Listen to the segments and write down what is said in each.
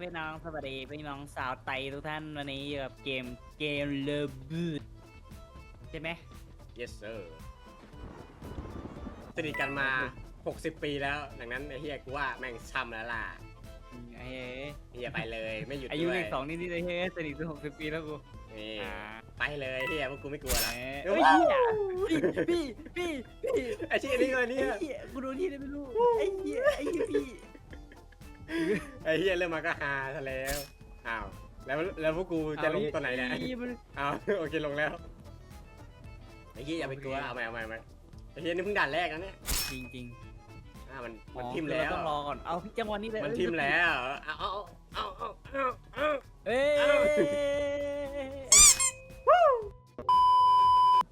พี่น้องสวัสดีพี่น้องสาวไตทุกท่านวันนี้อยู่กับเกมเกมเลบูดใช่ไหม yes sir สนิทกันมา 60 ปีแล้ว ดังนั้นไอ้เฮียกูว่าแม่งช้ำแล้วล่ะไอ้เฮียไปเลยไม่หยุดอายุด้วเลยขสองนี่นี่เลยเฮ้ยสนิทถึงหกสิบปีแล้วกูนี่อ่าไปเลยเฮียพวกกูไม่กลัวละ เอ้ยเหี้ยพี่พี่พี่พี่ไอ้ชี้ยนี่เลยเนี่ยไอ้เหี้ยกูโดนที่ไหนไม่รู้ไอ้เหี้ยไอ้เหี้ยพี่ ไอ้เฮียเริ่มมาก็ฮาซะแล้วอ้าวแล้วแล้วพวกกูจะลงตอนไหนเนี่ยอ้หี้มันอ้าวโอเคลงแล้วไอ้เฮียอย่าไปกลัวเอาใหม่เอาใหม่เอาใหม่ไอ้เฮียนี่เพิ่งด่านแรกนะเนี่ยจริงจริงอ่ามันๆมันอ๋อทิมคือแล้วเราต้องรอก่อนเอาพี่จังหวะนี้เลยมันทิมแล้วเอาเอาเอาเอาเอาเอาเอ้ยเ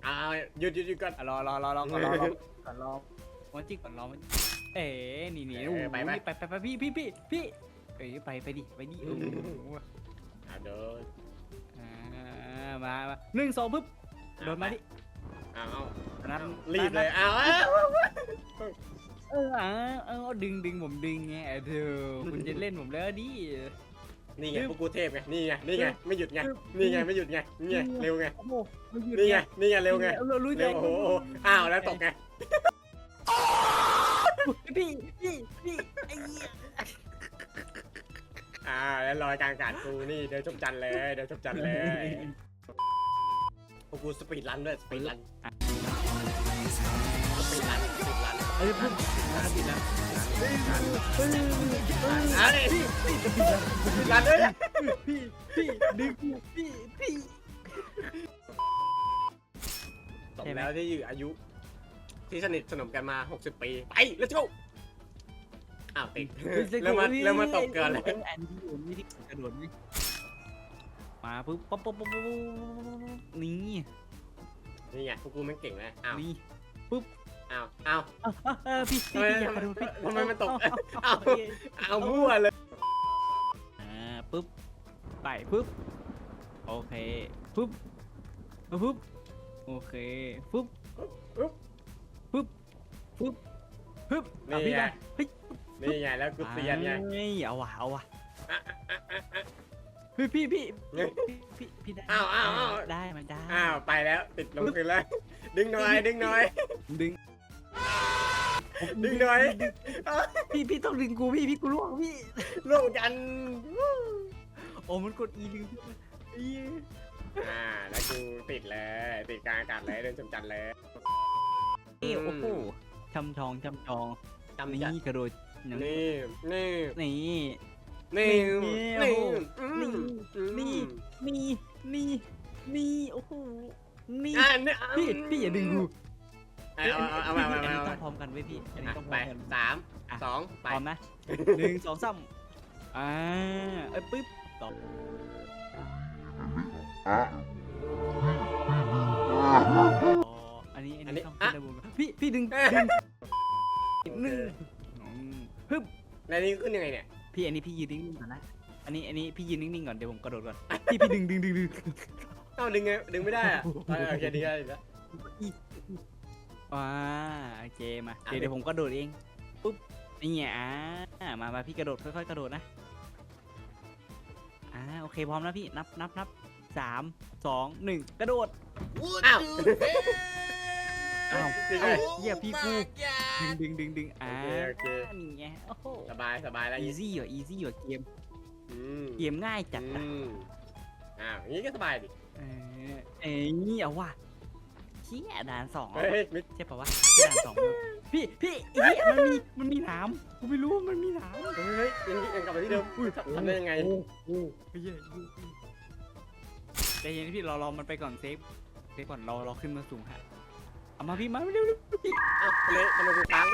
อ้าเอาหยุดหยุดหยุดก่อนอะรอรอรอรอก่อนรอรอก่อนรอมันจิกก่อนรอมัน เอ๋นี่นี่เออโอ้โหไปไหมไปไปไปพี่พี่พี่พี่เอ้ยไปไปดิไปดิโอ้โหเอาโดนอ่ามามาหนึ่งสองปึ๊บโดนมาดิเอาเอาอันนั้นรีบเลยเอาเอาเอออ่าเออดึงดึงผมดึงไงเธอคุณจะเล่นผมแล้วดิ นี่ไงพวกกูเทพไงนี่ไงนี่ไงไม่หยุดไงนี่ไงไม่หยุดไงนี่ไงเร็วไงโอ้โหไม่หยุดนี่ไงนี่ไงเร็วไงเรารู้ใจเร็วโอ้โหอ้าวแล้วตกไง พี่พี่พี่ไอ้เหี้ยอ่าแล้วลอยกลางอากาศกูนี่เดี๋ยวชมจันเลยเดี๋ยวชมจันเลยพวกกูสปีดรันด้วยสปีดรันสปีดรันสปีดรันเอ้ยพุ่งมาติดแล้วเฮ้ยเฮ้ยเฮ้ยเอาดิพี่พี่จะปิดแล้วสปีดรันด้วยพี่พี่ดึงกูพี่พี่สมใช่ไหมแล้วที่อยู่อายุ ที่สนิทสนมกันมา 60 ปีไป let's go อ้าวติดแล้วมาแล้วมาตกเกินเลยอันที่อยู่นี่ที่กระโดดนี่มาปุ๊บป๊บป๊บป๊บป๊บนี่นี่ไงพวกกูแม่งเก่งนะอ้าวนี่อ้าวอ้าวเออพี่ทำไมพี่อย่ากระโดดพี่ทำไมมันตกเอาเอาเอามั่วเลยอ่าปุ๊บไปปุ๊บโอเคปุ๊บปุ๊บโอเคปุ๊บปุ๊บปุ๊บ ปุ๊บปุ๊บเอานี่พี่ไง ไปเฮ้ยนี่ไงแล้วกูเตียนไงเฮ้ยเอาว่ะเอาว่ะอะอะอะอะอะเฮ้ยพี่พี่เฮ้ยพี่พี่พี่ได้อ้าวอ้าวอ้าว ได้มันได้อ้าวไปแล้วติดลงคืนแล้ว ดึงหน่อยดึงหน่อย ดึงผมดึงหน่อยพี่พี่ต้องดึงกูพี่พี่กูล่วงพี่ ร่วมกัน โอ้มันกด E ดึงขึ้นมาเอ้ยอ่าแล้วกูติดเลย ติดกลางอากาศเลยเดินชมจันทร์เลยเอ้ยโอ้โห ชำทองชำทองจำจัดนี่กระโดดอย่างนี่ นี่ นี่ นี่ นี่นี่โอ้โหนี่อืมนี่ นี่ นี่ นี่ โอ้โห นี่ อะเนี่ยพี่ พี่อย่าดึงกูเอาเอาเอาเอาเอาอันนี้เอาต้องพร้อมกันไว้ยพี่อันนี้อะต้องพไปร้อมกันสามอะสองพไปร้อมนะหนึ่งสองสามอ่าเอ้ยปึ๊บต่ออ๋ออันนี้ อันนี้ต้องขึ้นได้บุญพี่พี่ดึงดึงหนึ่งอืมฮึบในนี้ขึ้นยังไงเนี่ย พี่อันนี้พี่ยืนนิ่งๆก่อนนะอันนี้อันนี้พี่ยืนนิ่งๆก่อนเดี๋ยวผมกระโดดก่อนพี่พี่ดึงดึงดึงดึงเอ้าดึงไงดึงไม่ได้อะเออโอเคดีแล้วดีแล้วว้าโอเคมาอะเดี๋ยวเดี๋ยวผมกระโดดเองปุ๊บนี่ไงอ่ามามาพี่กระโดดค่อยๆกระโดดนะอ่าโอเคพร้อมนะพี่นับนับนับสามสองหนึ่งกระโดดอ้าว อ้าวจริงไหมเอ้าเหี้ยพี่กูดึงดึงดึงดึงอ่าโอเคโอเค นี่ไงโอ้โห สบายสบายแล้วอีซี่ว่ะอีซี่ว่ะเกม อืมเกมง่ายจัดอะอืมอ้าวอย่างนี้ก็สบายดิ เออเอ้ยเอาว่ะเชี่ยด่านสองแล้วเฮ้ว่ะยมิดใช่ปะวะที่ด่านสองมั้งพี่พี่ไอ้เหี้ยมันมีมันมีหนามกูไม่รู้ว่ามันมีหนามเฮ้ยยังยังกลับมาที่เดิมทำได้ยังไงไอ้เหี้ยใจเย็นพี่รอรอมันไปก่อนเซฟเซฟก่อนรอรอขึ้นมาสูงฮะ เอามาพี่มาเร็วเร็วพี่อ้าวทำไมทำไมกูค้าง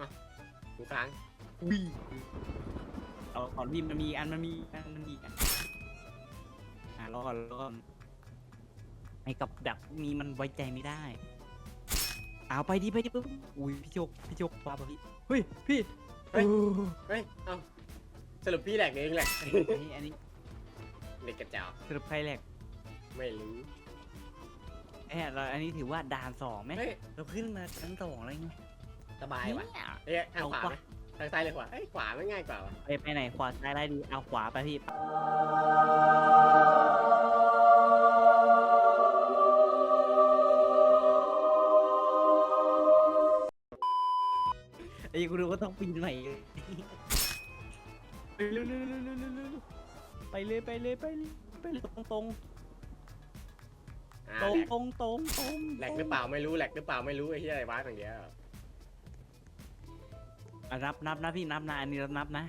อะกูค้างอุ้ยเอาก่อนพี่มันมีอันมันมีอันมันมีอันอะรอก่อนรอก่อนไอ้กับดักนี้มันไว้ใจไม่ได้เอาไปดิไปดิปุ๊บอุ้ยพี่โจกพี่โจกว้าป่ะพี่เฮ้ยพี่โอ้เฮ้ยเอ้าสรุปพี่แหลกเองแหละอันนี้อันนี้เด็กกระจอกสรุปใครแหลก ไม่รู้เอ้ยเราอันนี้ถือว่าด่านสองไหมเฮ้ยเราขึ้นมาชั้นสองแล้วไงสบายว่ะเนี่ย เอ้ยทางขวาไหมทางซ้ายหรือขวาเอ้ยขวาไม่ง่ายกว่าวะไปไปไหนขวาซ้ายได้ดีเอาขวาไปพี่ไอ้กูรู้ว่าต้องปีนใหม่เลยไปเร็วเร็วเร็วเร็วเร็วเร็วไปเลยไปเลยไปเลยไปเลยตรงตรง อ่าตรงแหลกตรงตรงตรงแหลกหรือเปล่าไม่รู้แหลกหรือเปล่าไม่รู้ไอ้ที่อะไรวะอย่างเงี้ยอะนับนับนะพี่นับนะอันนี้เรานับนะ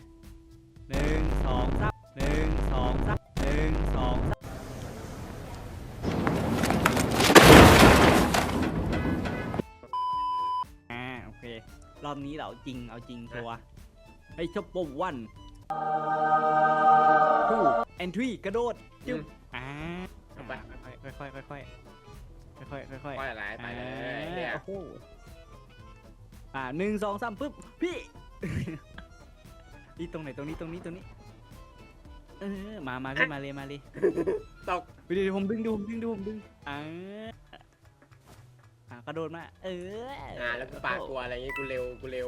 หนึ่งสองสามหนึ่งสองสามหนึ่งสองสามอ่าโอเครอบนี้เราเอาจริงเอาจริงชัวร์ไอ้ช็อปเปอร์วันทูแอนทรีกระโดดจึ๊บอ่า ค่อยค่อยค่อยค่อยค่อยค่อยค่อยค่อยค่อยอะไรไปเลยเนี่ยโอ้โหอ่าหนึ่งสองสามปุ๊บพี่นี่ตรงไหนตรงนี้ตรงนี้ตรงนี้ เออมามาพี่มาเลยมาเลยตกเดี๋ยวผมดึงดูผมดึงดูผมดึงอ่าอ่ากระโดดมาเอออ่าแล้วกูปากกลัวอะไรอย่างงี้กูเร็วกูเร็ว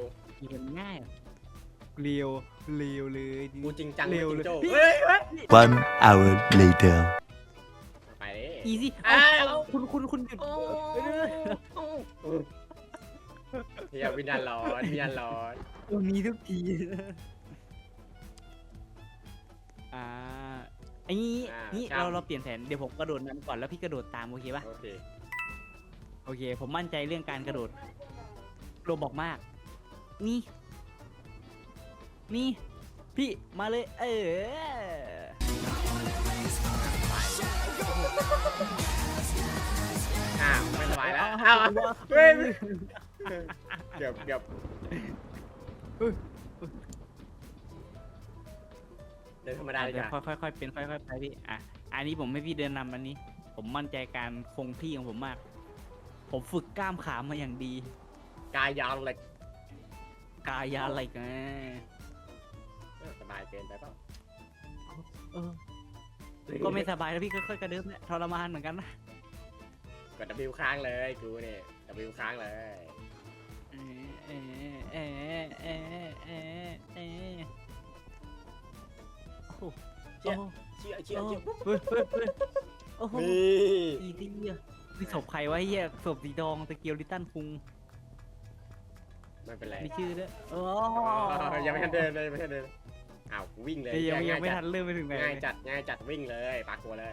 เห็นง่ายเรียวเรียวเลยกูจริงจังเร็ไม่วจริงเลยโจ้พี่เฮ้ยเฮ้ย One hour later. ไปดิอีซี่อ้าเอาว คุณคุณคุณหยุดโอ้เออเฮียวิญญาณร้อนวิญญาณร้อนตรงนี้ทุกทีอ่าไอ้นี้นี่เราเราเปลี่ยนแผนเดี๋ยวผมกระโดดนำก่อนแล้วพี่กระโดดตามโอเคปะโอเคโอเค ผมมั่นใจเรื่องการกระโดดโรบอกมาก นี่ นี่ พี่มาเลย เออ เอาวเอเฮ้ยเกือบเกือบเดินธรรมดาเลยเดี๋ยวจ้ะค่อยๆค่อยๆเป็นค่อยๆไปพี่อะอันนี้ผมให้พี่เดินนำอันนี้ ผมมั่นใจการคงที่ของผมมาก ผมฝึกกล้ามขามาอย่างดี กายยาวเลยกายาอะไรกันสบายเกินไปเปล่าเออ ก็ไม่สบายแล้วพี่ค่อยๆกระเดิมเนี่ยทรมานเหมือนกันนะ ด W ค้างเลยกูเนี่ย W ค้างเลย เออเออเออเออเออเออโอ้โหเชี่ย เชี่ยเชี่ยโอ้เชี่ยโหเฮ้ยเฮ้ยเฮ้ยโอ้โหนี่อีซี่อะนี่ศพใครวะเฮียศพสีทองตะเกียวลิตตันคุงไม่เป็นไรมีชื่อด้วยโอ้อ๋อยังไม่ทันเดินเลยยังไม่ทันเดิน อ้าวกูวิ่งเลยเอ้ยยังไม่ยังไม่ง่าทันเริ่มไปถึงไหนง่ายจัดง่ายจัดวิ่งเลยปากกลัวเลย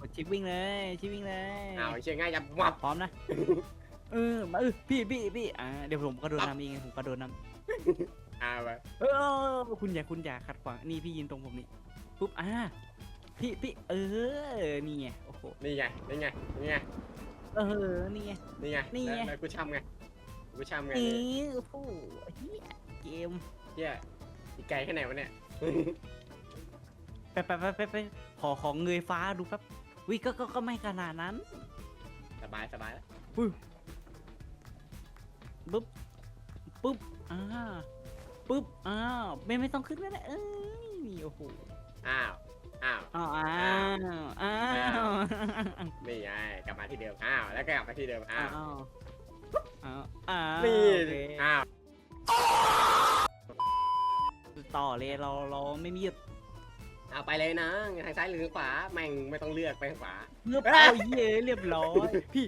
กดชิปวิ่งเลยชิปวิ่งเลยอ้าวไอ้เชี่ยง่ายจัดวับพร้อมนะเออมาเออพี่พี่พี่อ่าเดี๋ยวผมกระโดดนำเองผมกระโดดนำอ้าวไปเออคุณอย่าคุณอย่าขัดขวางนี่พี่ยืนตรงผมนี่ปุ๊บอ่าพี่พี่เออนี่ไงโอ้โหนี่ไงนี่ไงนี่ไงเออนี่ไงนี่ไงนี่ไงแล้วแล้วกูช่ำไงกูช่ำไงนี่นี่โอ้โหเฮียเกมเชี่ย อีกไกลแค่ไหนวะเนี่ยไปไปไปไปไปขอของเงยฟ้าดูแป๊บวิก็ก็ก็ไม่ขนาดนั้นสบายสบายแล้วปุ๊บปุ๊บอ่าปุ๊บอ้าวไม่ไม่ต้องขึ้นแล้วนะเอ้ยนี่โอ้โหอ้าว อ้าว อ้าวอ้าวอ้าวนี่ไงกลับมาที่เดิม อ้าว แล้วก็กลับมาที่เดิม อ้าอ้าว วอ้าวอ้าวนี่ โอเค อ้าว ต่อเลยเราเราไม่มีหยุดเอาไปเลยนะทางซ้ายหรือขวาแม่งไม่ต้องเลือกไปทางขวาเลือกเอาเย่เรียบร้อยพี่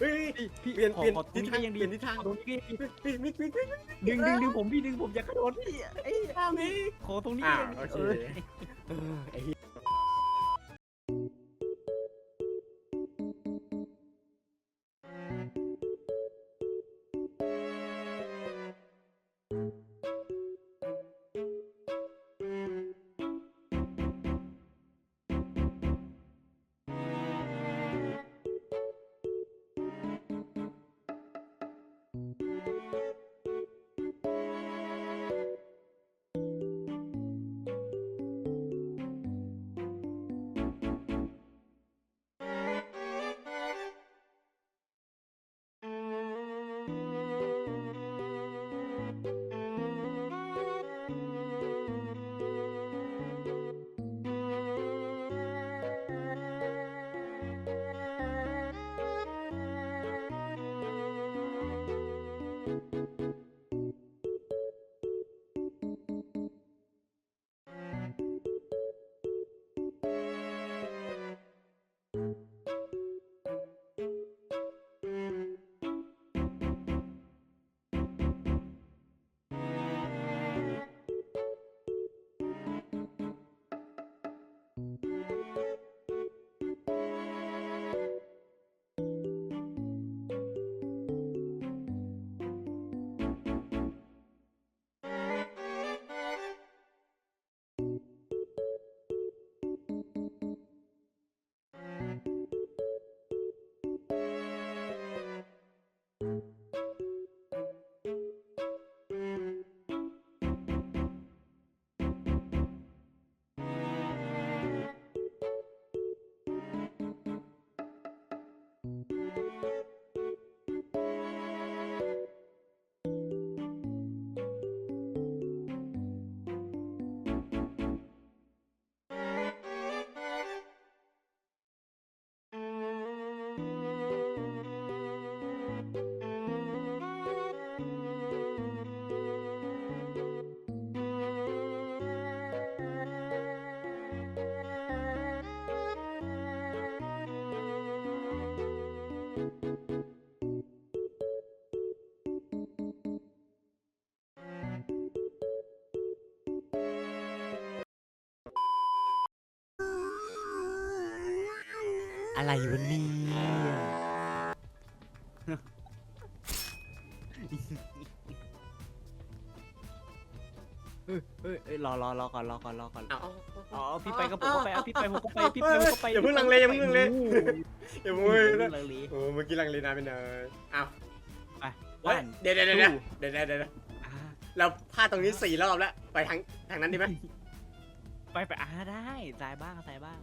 เฮ้ยพี่พี่เปลี่ยนขอเปลี่ยนขอตรงทิศนี้ทางก็ยังเปดีลี่ยนทิศทางขอตรงนี้ก็ยังดีมิกมิกมิกมิกดึงดึงดึงผมพี่ดึงผมอยากกระโดดพี่ไอ้ยอ้าวนี่ขอตรงนี้อ้าวก็ยังดีโอเคเออ เออไอ้เหี้ย อะไรวะเนี่ยเอ้ยเอ้ยเอ้ยรอรอรอก่อนรอก่อนรอก่อนเอาอ๋อพี่ไปก็ผมก็ไปเอาพี่ไปผมก็ไปพี่ไปผมก็ไปอย่าเพิ่งลังเลอย่าเพิ่งลังเลโอ้โหอย่าโอ้โวยโหนะลังเลโอ้เมื่อกี้ลังเลนานไปหน่อยอ้าวไปเฮ้ยวันเดี๋ยวเดี๋ยวเดี๋ยวเดี๋ยวเดี๋ยวเดี๋ยวอ่าเราพลาดตรงนี้สี่รอบแล้ว ไปทางทางนั้นดีไหมไปไปอ่าได้สายบ้างสายบ้าง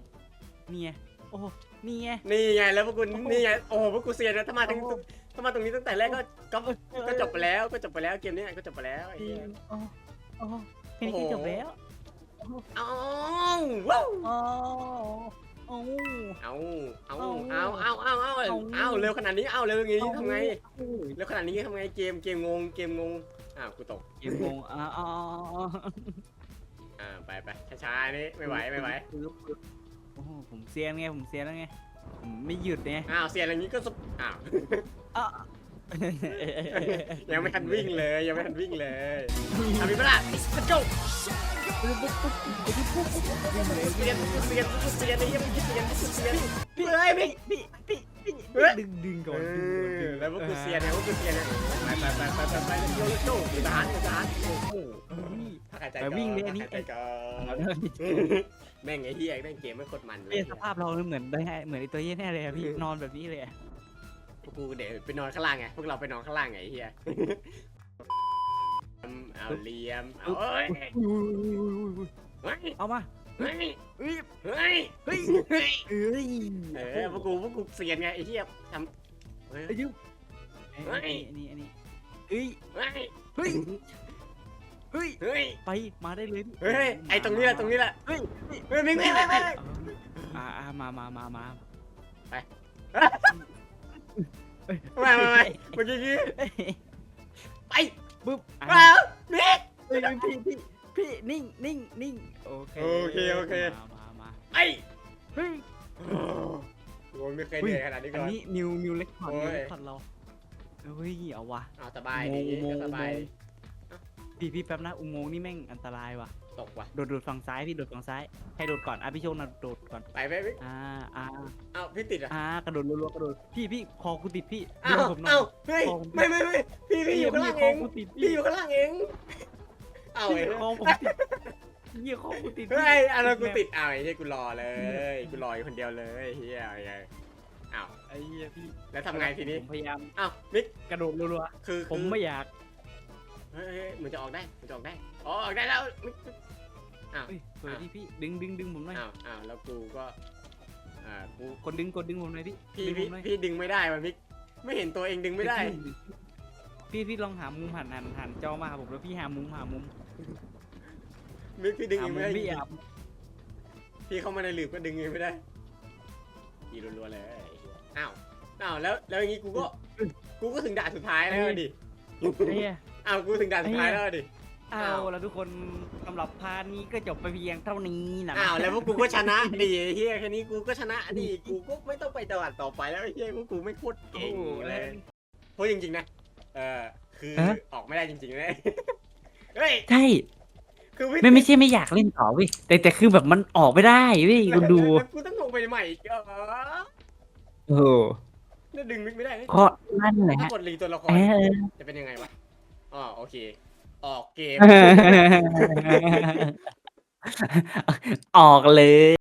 นี่ไง โอ้โหนี่ไง นี่ไงแล้วพวกกูโอ้โห นี่ไงโอ้โหพวกกูเซียนนะถ้ามาถึงโอ้โหถ้ามาตรงนี้ตั้งแต่แรกก็ก็ก็จบไปแล้วก็จบไปแล้วเกมนี้ก็จบไปแล้วไอ้จริเหี้งย โอ้โอ้แค่นี้ก็จบแล้วเอาว้าวอ๋อโอ้เอาเอาเอาเอาเอาเอาเอาเอา เอาเร็วขนาดนี้เอาเร็วอย่างงี้เอาทำไงโอ้เร็วขนาดนี้ทำไงเกมเกมงงเกมงงอ้าวกูตกเกมงงอ่าอ๋ออ่าไปไปช้าๆนี่ไม่ไหวไม่ไหวโอ้โหผมเซียนไงผมเซียนแล้วไงผมไม่หยุดไงอ้าวเสียนอย่างนี้ก็สุดอ้าวอะ ยังไม่ทันวิ่งเลยยังไม่ทันวิ่งเลยอามีเวลา let's go เสียนเสียนเสียนนี่ยังไม่เสียนเสียนพี่เอ้ยพี่ พี่พี่พี่เฮ้ย ดึงดึงก่อนเอดึงก่อนดึองแล้วพวกกูเสียนเนี่ยพวกกูเสียนเนี่ยไปไปไปไปไปไปเร็วเร็วอยู่ทหารอยู่ทหารโอ้โหพี่พักหายใจไปก่อนวิ่งเลยอันนี้พักหายใจก่อนแม่งไอ้เหี้ยแม่งเกมไม่โคตรมันเลย เอ้ยสภาพเราเหมือนได้เหมือนไอตัวเหี้ยแน่เลยอะพี่นอนแบบนี้เลยอะพ วกกูเดี๋ยวไปนอนข้างล่างไง พวกเราไปนอนข้างล่างไงไอ้เหี้ยเอาเหลี่ยม เอาเอ้ยเฮ้ยเอามาเฮ้ยเฮ้ยเฮ้ยเฮ้ยเฮ้ยเอ้ยเออพวกกูพวกกูเสียนไงไอ้เหี้ยทำเฮ้ย ไอ้ยุเฮ้ย อันนี้อันนี้เอ้ยเฮ้ยเฮ้ยเฮ้ยเฮ้ยไปมาได้เลยพี่เฮ้ยไอ้ตรงนี้แหละตรงนี้แหละเฮ้ยเฮ้ยมิงมิงมิงมิงอ่าอ่ามามามามามามามาเมื่อกี้กี้เฮ้ยไปปึ๊บมาอะมิงเฮ้ยพี่พี่พี่นิ่งนิ่งนิ่งโอเคโอเคโอเค มามามาไปเฮ้ยโอ้ยไม่เคยเหนื่อยขนาดนี้อัก่นอน นี้นิวนิวเล็กพอดโอ้ยนิวเล็กพอดเราเฮ้ยเอาวะ เอาสบายดีโมโมก็สบายโมพี่พี่แป๊บนะอุโมงค์นี่แม่งอันตรายว่ะ ตกว่ะโดดโดดฝั่งซ้ายพี่โดดฝั่งซ้ายให้โดดก่อนอะพี่โชคนะโดดก่อนไปไปมิงอ่าอ่าเอาพี่ติดอะอ่ากระโดดรัวๆกระโดดพี่พี่คอกูติดพี่เอาดึงผมหน่เอาอยเฮ้ยคอผมไม่ไม่ไม่พี่พี่อยู่ข้างล่างคเอองกูติดพี่อยู่ข้างล่างเองเอาพี่ไอ้คอผมติดพี่คอกูติดเฮ้ยอันนั้นกูติดเอาไอ้เหี้ยกูรอเลยกูรออยู่คนเดียวเลยเฮียไงอ้าวไอ้เหี้ยพี่แล้วทำไงทีนี้ผมพยายามอ้าวมิกกระโดดรัวคือๆผมไม่อยาก เฮ้ยเฮ้ยมันจะออกได้มันจะออกได้อ๋อออกได้แล้วมิก อ้าว เฮ้ยเฮ้ยพี่พี่ดึงดึงดึงผมหน่อยอ้าวอ้าวแล้วกูก็ อ่า กู กดดึงกดดึงผมหน่อยพี่พี่ดึงผพี่มหน่อยพี่ดึงไม่ได้มันมิกไม่เห็นตัวเองดึงไม่ได้ พี่พี่ลองหามุมหันหันหันจอมาหาผมแล้วพี่หามุมหามุมมิกพี่ดึงหาเองมุไม่มได้พี่อะพี่เข้ามาในหลืบก็ดึงเองไม่ได้ยีรัวๆเลยอ้าวอ้าวแล้วแล้วอย่างงี้กูก็ กูก็ถึงด่านสุดท้ายแล้วดิไอ้เหี้ยอ้าวกูถึงด่านสุดท้ายแล้วดิเอาอ้าวแล้วทุกคนสำหรับพาร์ทนี้ก็จบไปเพียงเท่านี้นะอ้าวแล้วพวกกูก็ชนะดิไอ้เฮียแค่นี้กูก็ชนะดิกูก็ไม่ต้องไปตลาดต่อไปแล้วไอ้เฮียพวกกูไม่โคตรโอ้เก่งโหเลแล้วยเพราะจริงๆนะเออคือฮะ ออกไม่ได้จริงๆเลยเฮ้ยใช่คือไม่ไม่ใช่ไม่อยากเล่นต่อเว้ยแต่แต่คือแบบมันออกไม่ได้เว้ยคุณดูแล้วกูต้องลงไปใหม่อีกเหรอโอ้โหแล้วดึงมิกไม่ได้นะก็นั่นแหละถ้าฮะกดรีตัวละครเออจะเป็นยังไงวะอ๋อโอเค ออกเกม ออกเลย